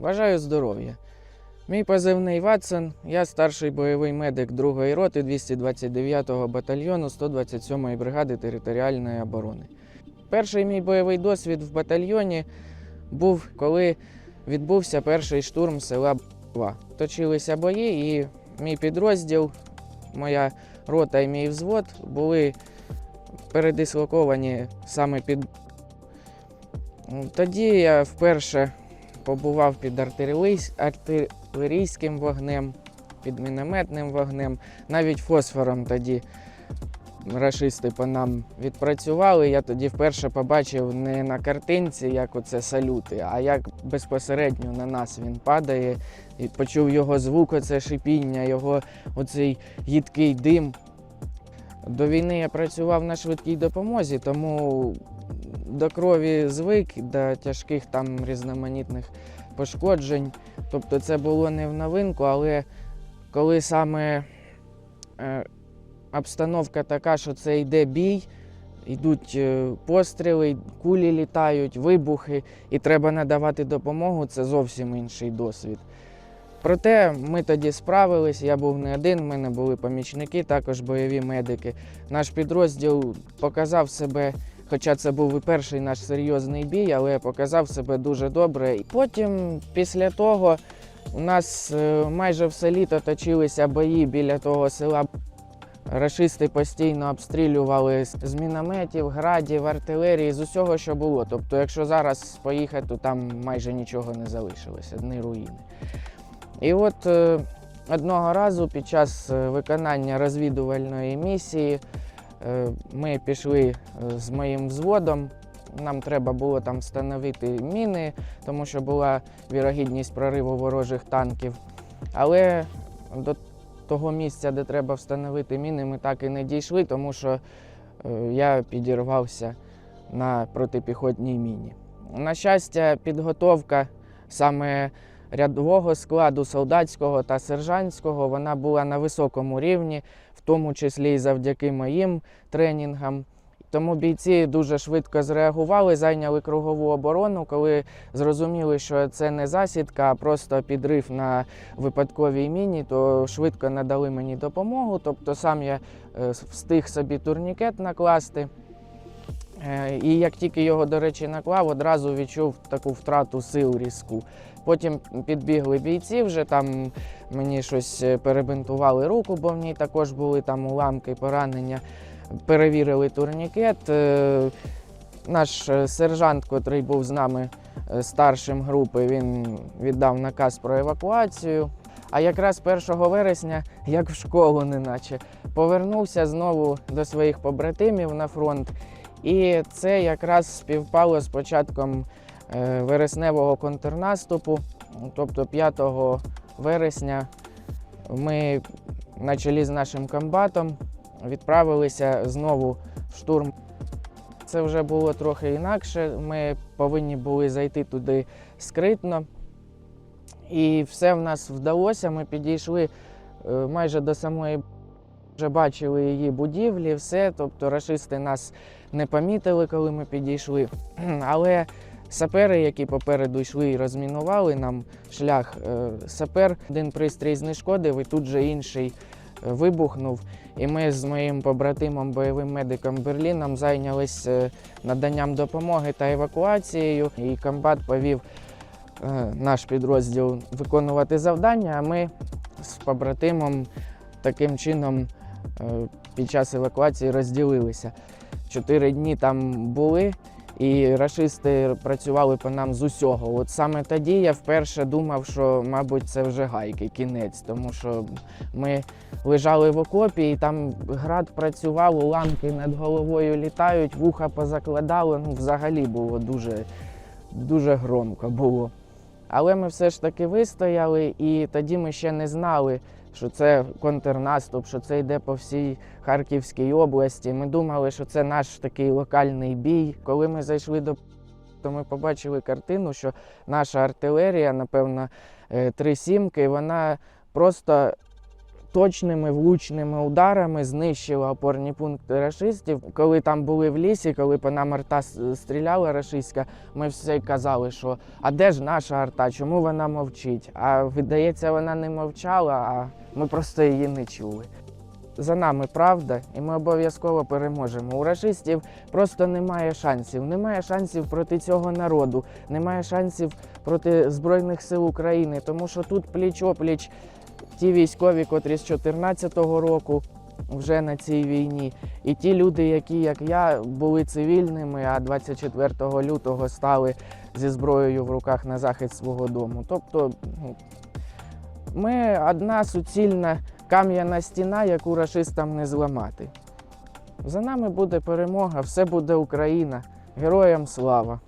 Бажаю здоров'я. Мій позивний Ватсон, я старший бойовий медик 2-ї роти 229-го батальйону 127-ї бригади територіальної оборони. Перший мій бойовий досвід в батальйоні був, коли відбувся перший штурм села Б. Точилися бої, і мій підрозділ, моя рота і мій взвод були передислоковані саме під. Тоді я вперше побував під артилерійським вогнем, під мінометним вогнем, навіть фосфором тоді рашисти по нам відпрацювали. Я тоді вперше побачив не на картинці, як оце салюти, а як безпосередньо на нас він падає. І почув його звук, оце шипіння, його оцей їдкий дим. До війни я працював на швидкій допомозі, тому до крові звик, до тяжких там різноманітних пошкоджень. Тобто це було не в новинку, але коли саме е, обстановка така, що це йде бій, йдуть е, постріли, кулі літають, вибухи, і треба надавати допомогу, це зовсім інший досвід. Проте ми тоді справились, я був не один, в мене були помічники, також бойові медики. Наш підрозділ показав себе, хоча це був і перший наш серйозний бій, але показав себе дуже добре. І Потім, після того, у нас е, майже все літо точилися бої біля того села. Рашисти постійно обстрілювали з мінометів, градів, артилерії, з усього, що було. Тобто, якщо зараз поїхати, то там майже нічого не залишилося, одні руїни. І от е, одного разу під час е, виконання розвідувальної місії ми пішли е, з моїм взводом. Нам треба було там встановити міни, тому що була вірогідність прориву ворожих танків. Але до того місця, де треба встановити міни, ми так і не дійшли, тому що е, я підірвався на протипіхотній міні. На щастя, підготовка саме рядового складу солдатського та сержантського вона була на високому рівні, в тому числі і завдяки моїм тренінгам. Тому бійці дуже швидко зреагували, зайняли кругову оборону, коли зрозуміли, що це не засідка, а просто підрив на випадковій міні, то швидко надали мені допомогу. Тобто сам я е, встиг собі турнікет накласти. Е, І як тільки його, до речі, наклав, одразу відчув таку втрату сил різку. Потім підбігли бійці, вже там мені щось е, перебинтували руку, бо в ній також були там уламки, поранення. Перевірили турнікет. Е, Наш сержант, котрий був з нами старшим групи, він віддав наказ про евакуацію. А якраз 1 вересня, як в школу, неначе, повернувся знову до своїх побратимів на фронт. І це якраз співпало з початком е, вересневого контрнаступу. Тобто 5 вересня ми на чолі з нашим комбатом відправилися знову в штурм. Це вже було трохи інакше. Ми повинні були зайти туди скритно. І все в нас вдалося. Ми підійшли е, майже до самої вже бачили її будівлі, все. Тобто рашисти нас не помітили, коли ми підійшли. Але сапери, які попереду йшли і розмінували нам шлях, е, сапер один пристрій знешкодив, і тут же інший е, вибухнув. І ми з моїм побратимом, бойовим медиком Берліном зайнялись е, наданням допомоги та евакуацією. І комбат повів наш підрозділ виконувати завдання, а ми з побратимом таким чином під час евакуації розділилися. Чотири дні там були, і рашисти працювали по нам з усього. От саме тоді я вперше думав, що, мабуть, це вже гайки, кінець, тому що ми лежали в окопі, і там град працював, уламки над головою літають, вуха позакладало. Ну, взагалі було дуже, дуже громко було. Але ми все ж таки вистояли, і тоді ми ще не знали, що це контрнаступ, що це йде по всій Харківській області. Ми думали, що це наш такий локальний бій. Коли ми зайшли до то ми побачили картину, що наша артилерія, напевно, е, три сімки, вона просто точними влучними ударами знищила опорні пункти рашистів. Коли там були в лісі, коли по нам арта стріляла рашистська, ми все казали, що а де ж наша арта? Чому вона мовчить? А видається, вона не мовчала, а ми просто її не чули. За нами правда, і ми обов'язково переможемо. У рашистів просто немає шансів. Немає шансів проти цього народу, немає шансів проти Збройних сил України, тому що тут пліч-опліч ті військові, котрі з 2014 року вже на цій війні, і ті люди, які, як я, були цивільними, а 24 лютого стали зі зброєю в руках на захист свого дому. Тобто ну, ми одна суцільна кам'яна стіна, яку рашистам не зламати. За нами буде перемога, все буде Україна. Героям слава!